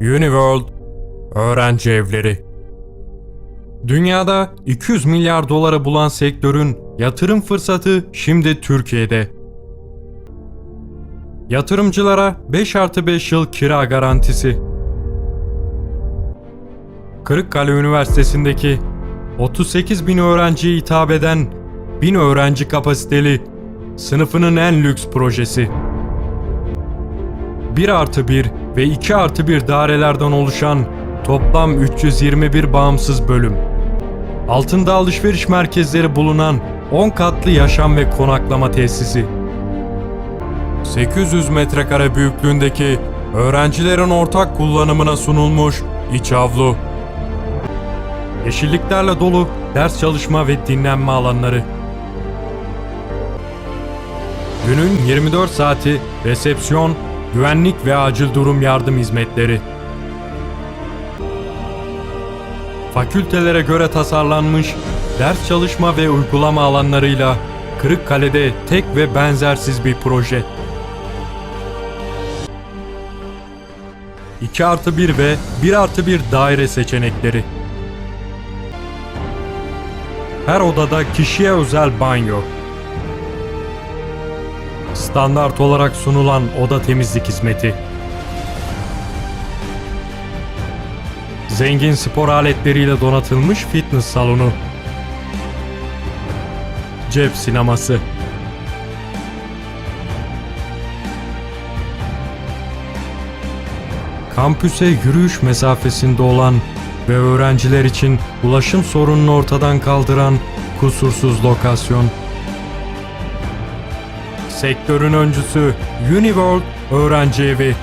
Uniworld Öğrenci Evleri Dünyada 200 milyar dolara bulan sektörün yatırım fırsatı şimdi Türkiye'de. Yatırımcılara 5 artı 5 yıl kira garantisi. Kırıkkale Üniversitesi'ndeki 38 bin öğrenciye hitap eden 1000 öğrenci kapasiteli sınıfının en lüks projesi. 1 artı 1 ve 2 artı 1 dairelerden oluşan toplam 321 bağımsız bölüm. Altında alışveriş merkezleri bulunan 10 katlı yaşam ve konaklama tesisi. 800 metrekare büyüklüğündeki öğrencilerin ortak kullanımına sunulmuş iç avlu. Yeşilliklerle dolu ders çalışma ve dinlenme alanları. Günün 24 saati resepsiyon, güvenlik ve acil durum yardım hizmetleri. Fakültelere göre tasarlanmış ders çalışma ve uygulama alanlarıyla Kırıkkale'de tek ve benzersiz bir proje. 2 artı 1 ve 1 artı 1 daire seçenekleri. Her odada kişiye özel banyo. Standart olarak sunulan oda temizlik hizmeti. Zengin spor aletleriyle donatılmış fitness salonu. Cep sineması. Kampüse yürüyüş mesafesinde olan ve öğrenciler için ulaşım sorununu ortadan kaldıran kusursuz lokasyon. Sektörün öncüsü Uniworld Öğrenci Evi